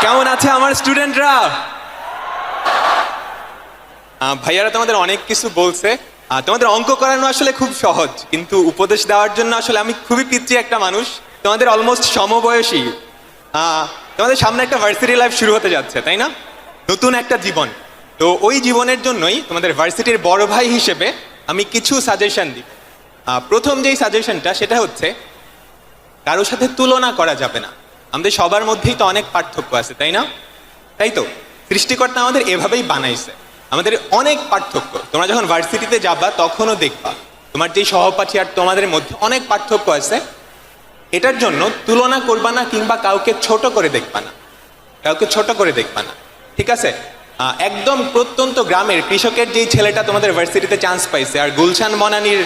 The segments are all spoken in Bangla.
কেমন আছে আমার স্টুডেন্টরা? ভাইয়ারা তোমাদের অনেক কিছু বলছে। আহ, তোমাদের অঙ্ক করানো আসলে খুব সহজ কিন্তু উপদেশ দেওয়ার জন্য আসলে আমি খুবই পিচ্ছি একটা মানুষ। তোমাদের অলমোস্ট সমবয়সী। তোমাদের সামনে একটা ভার্সিটি লাইফ শুরু হতে যাচ্ছে তাই না? নতুন একটা জীবন। তো ওই জীবনের জন্যই তোমাদের ভার্সিটির বড় ভাই হিসেবে আমি কিছু সাজেশন দিই। প্রথম যেই সাজেশনটা সেটা হচ্ছে কারোর সাথে তুলনা করা যাবে না। আমাদের সবার মধ্যেই তো অনেক পার্থক্য আছে, তাই না? তাই তো? সৃষ্টিকর্তা আমাদের এভাবেই বানাইছে। আমাদের অনেক পার্থক্য। তোমরা যখন ভার্সিটিতে যাবা, তখনও দেখবা। তোমার যে সহপাঠী আর তোমাদের মধ্যে অনেক পার্থক্য আছে, এটার জন্য তুলনা করবা না কিংবা কাউকে ছোট করে দেখবা না। কাউকে ছোট করে দেখবা না। ঠিক আছে? একদম প্রত্যন্ত গ্রামের কৃষকের যেই ছেলেটা তোমাদের ভার্সিটিতে চান্স পাইছে, আর গুলশান বনানির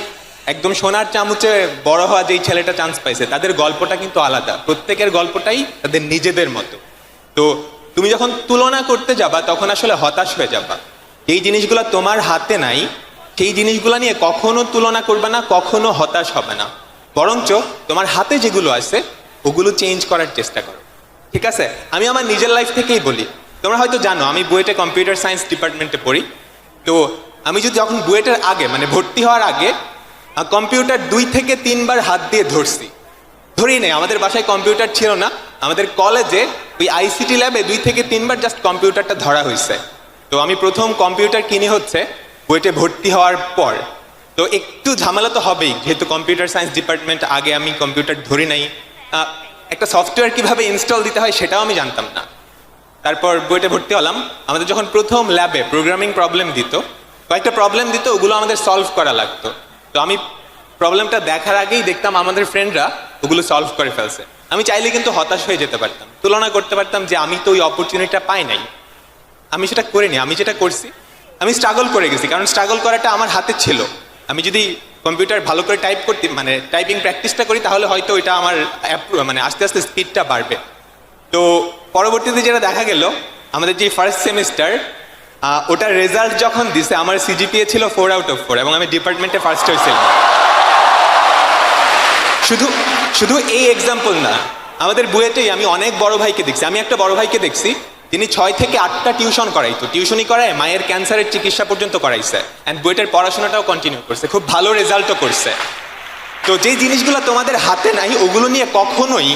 একদম সোনার চামচে বড় হওয়া যেই ছেলেটা চান্স পাইছে, তাদের গল্পটা কিন্তু আলাদা। প্রত্যেকের গল্পটাই তাদের নিজেদের মতো। তো তুমি যখন তুলনা করতে যাবা, তখন আসলে হতাশ হয়ে যাবা। এই জিনিসগুলো তোমার হাতে নাই, সেই জিনিসগুলো নিয়ে কখনো তুলনা করবে না, কখনো হতাশ হবে না। বরঞ্চ তোমার হাতে যেগুলো আছে, ওগুলো চেঞ্জ করার চেষ্টা করো। ঠিক আছে? আমি আমার নিজের লাইফ থেকেই বলি। তোমরা হয়তো জানো, আমি বুয়েটে কম্পিউটার সায়েন্স ডিপার্টমেন্টে পড়ি। তো আমি যদি যখন বুয়েটের আগে মানে ভর্তি হওয়ার আগে কম্পিউটার দুই থেকে তিনবার হাত দিয়ে ধরছি। ধরেই নেই আমাদের বাসায় কম্পিউটার ছিল না, আমাদের কলেজে ওই আইসিটি ল্যাবে দুই থেকে তিনবার জাস্ট কম্পিউটারটা ধরা হয়েছে। তো আমি প্রথম কম্পিউটার কিনে হচ্ছে বইটে ভর্তি হওয়ার পর। তো একটু ঝামেলা তো হবেই, যেহেতু কম্পিউটার সায়েন্স ডিপার্টমেন্ট আগে আমি কম্পিউটার ধরি নাই। একটা সফটওয়্যার কীভাবে ইনস্টল দিতে হয় সেটাও আমি জানতাম না। তারপর বইটা ভর্তি হলাম, আমাদের যখন প্রথম ল্যাবে প্রোগ্রামিং প্রবলেম দিত, কয়েকটা প্রবলেম দিত, ওগুলো আমাদের সলভ করা লাগতো। তো আমি প্রবলেমটা দেখার আগেই দেখতাম আমাদের ফ্রেন্ডরা ওগুলো সলভ করে ফেলছে। আমি চাইলে কিন্তু হতাশ হয়ে যেতে পারতাম। তুলনা করতে পারতাম যে আমি তো ওই অপরচুনিটিটা পাই নাই। আমি সেটা করিনি, আমি যেটা করছি, আমি স্ট্রাগল করে গেছি। কারণ স্ট্রাগল করাটা আমার হাতে ছিল। আমি যদি কম্পিউটার ভালো করে টাইপ করতে মানে টাইপিং প্র্যাকটিসটা করি, তাহলে হয়তো ওইটা আমার মানে আস্তে আস্তে স্পিডটা বাড়বে। তো পরবর্তীতে যেটা দেখা গেল, আমাদের যে ফার্স্ট সেমিস্টার ওটার রেজাল্ট যখন দিছে, আমার সিজিপিএ ছিল ফোর আউট অফ ফোর এবং আমি ডিপার্টমেন্টে ফার্স্ট হয়েছিলাম। শুধু শুধু এই এক্সাম্পল না, আমাদের বুয়েটেই আমি অনেক বড় ভাইকে দেখছি। আমি একটা বড় ভাইকে দেখছি, তিনি ছয় থেকে আটটা টিউশন করাইতো টিউশনই করায়, মায়ের ক্যান্সারের চিকিৎসা পর্যন্ত করাইছে। অ্যান্ড বুয়েটের পড়াশোনাটাও কন্টিনিউ করছে, খুব ভালো রেজাল্টও করছে। তো যে জিনিসগুলো তোমাদের হাতে নাই, ওগুলো নিয়ে কখনোই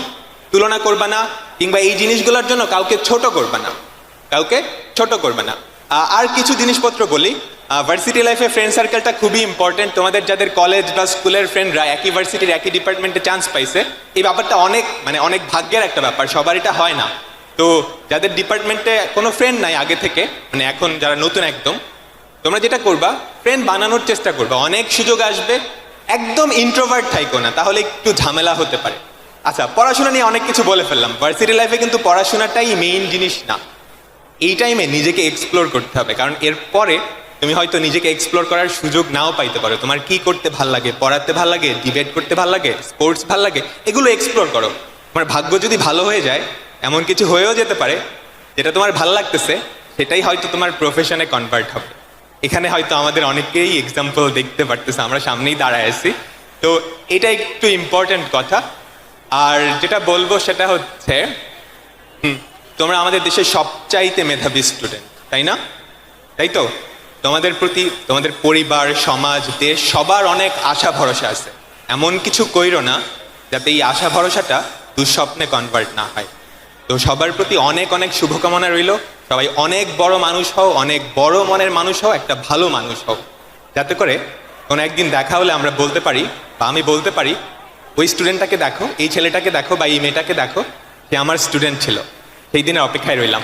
তুলনা করবা না, কিংবা এই জিনিসগুলোর জন্য কাউকে ছোট করবা না। কাউকে ছোট করবে না। আর কিছু জিনিসপত্র বলি। ভার্সিটি লাইফে ফ্রেন্ড সার্কেলটা খুবই ইম্পর্টেন্ট তোমাদের যাদের কলেজ বা স্কুলের ফ্রেন্ডরা একই ভার্সিটির একই ডিপার্টমেন্টে চান্স পাইছে, এই ব্যাপারটা অনেক মানে অনেক ভাগ্যের একটা ব্যাপার সবার এটা হয় না। তো যাদের ডিপার্টমেন্টে কোনো ফ্রেন্ড নাই আগে থেকে মানে এখন যারা নতুন একদম, তোমরা যেটা করবা ফ্রেন্ড বানানোর চেষ্টা করবা। অনেক সুযোগ আসবে, একদম ইন্ট্রোভার্ট থাইকো না, তাহলে একটু ঝামেলা হতে পারে। আচ্ছা পড়াশোনা নিয়ে অনেক কিছু বলে ফেললাম। ভার্সিটি লাইফে কিন্তু পড়াশোনাটাই মেইন জিনিস না। এই টাইমে নিজেকে এক্সপ্লোর করতে হবে। কারণ এরপরে তুমি হয়তো নিজেকে এক্সপ্লোর করার সুযোগ নাও পাইতে পারো। তোমার কি করতে ভালো লাগে? পড়াতে ভালো লাগে? ডিবেট করতে ভালো লাগে? স্পোর্টস ভালো লাগে? এগুলো এক্সপ্লোর করো। তোমার ভাগ্য যদি ভালো হয়ে যায় এমন কিছু হয়েও যেতে পারে যেটা তোমার ভালো লাগতেছে সেটাই হয়তো তোমার প্রফেশনে কনভার্ট হবে। এখানে হয়তো আমাদের অনেকেই এক্সাম্পল দেখতে পারতেছে আমরা সামনেই দাঁড়ায় আছি। তো এটা একটু ইম্পর্ট্যান্ট কথা। আর যেটা বলব সেটা হচ্ছে হুম, তোমরা আমাদের দেশের সবচাইতে মেধাবী স্টুডেন্ট তাই না? তাই তো? তোমাদের প্রতি, তোমাদের পরিবার, সমাজ, দেশ, সবার অনেক আশা ভরসা আছে। এমন কিছু কইরো না, যাতে এই আশা ভরসাটা দুঃস্বপ্নে কনভার্ট না হয়। তো সবার প্রতি অনেক অনেক শুভকামনা রইল। সবাই অনেক বড় মানুষ হও, অনেক বড় মনের মানুষ হও, একটা ভালো মানুষ হও। যাতে করে কোনো একদিন দেখা হলে আমরা বলতে পারি, বা আমি বলতে পারি, ওই স্টুডেন্টটাকে দেখো, এই ছেলেটাকে দেখো, বা এই মেয়েটাকে দেখো, সে আমার স্টুডেন্ট ছিল। সেই দিনে অপেক্ষায় রইলাম